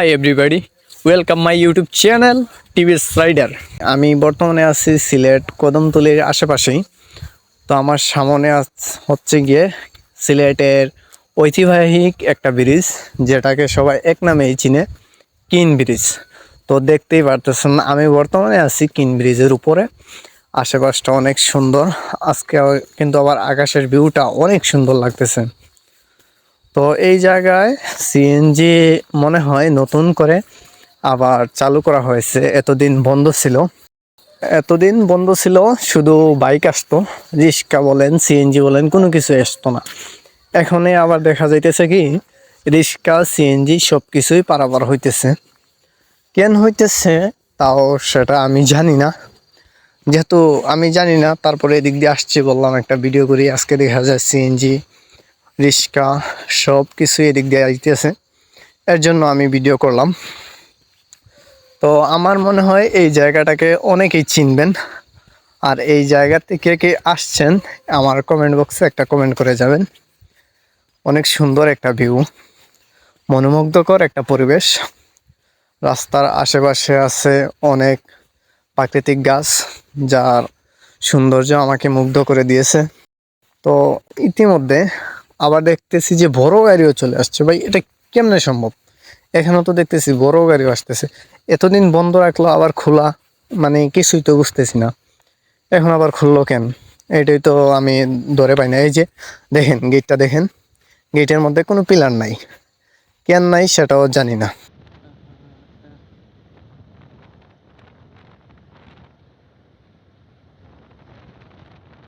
Hi everybody welcome my YouTube channel TVS rider আমি বর্তমানে আছি সিলেট কদমতলির আশেপাশেই। তো আমার সামনে হচ্ছে গিয়ে সিলেটের ঐতিহাসিক একটা ব্রিজ, যেটাকে সবাই এক নামেই চিনে, কিন ব্রিজ। তো দেখতেই পারতেছেন, আমি বর্তমানে আছি কিন ব্রিজের উপরে। আশেপাশটা অনেক সুন্দর। আজকে কিন্তু আবার আকাশের ভিউটা অনেক সুন্দর লাগতেছে। তো এই জায়গায় সিএনজি মনে হয় নতুন করে আবার চালু করা হয়েছে। এতদিন বন্ধ ছিল। এতদিন বন্ধ ছিল, শুধু বাইক আসতো, রিক্সা বলেন সিএনজি বলেন, কোনো কিছু আসতো না। এখনই আবার দেখা যাইতেছে কি, রিক্সা সিএনজি সব কিছুই পারাপার হইতেছে। কেন হইতেছে, তাও সেটা আমি জানি না। যেহেতু আমি জানি না, তারপরে এদিক দিয়ে আসছি বললাম একটা ভিডিও করি, আজকে দেখা যায় সিএনজি রিক্সা সব কিছু এদিক দিয়ে আইতেছে। এর জন্য আমি ভিডিও করলাম। তো আমার মনে হয় এই জায়গাটাকে অনেকেই চিনবেন। আর এই জায়গা থেকে কে আসছেন, আমার কমেন্ট বক্সে একটা কমেন্ট করে যাবেন। অনেক সুন্দর একটা ভিউ মনোমুগ্ধকর একটা পরিবেশ। রাস্তার আশেপাশে আছে অনেক প্রাকৃতিক গাছ, যার সৌন্দর্য আমাকে মুগ্ধ করে দিয়েছে। তো ইতিমধ্যে আবার দেখতেছি যে বড় গাড়িও চলে আসছে। ভাই, এটা কেমনে সম্ভব? এখানেও তো দেখতেছি বড় গাড়িও আসতেছে। এতদিন বন্ধ রাখল, আবার খোলা মানে কিছুই তো বুঝতেছি না। এখন আবার খুললো কেন? এটাই তো আমি ধরে পাই না। এই যে, দেখেন গেটটা দেখেন। গেটের মধ্যে কোনো পিলার নাই। কেন নাই সেটাও জানি না।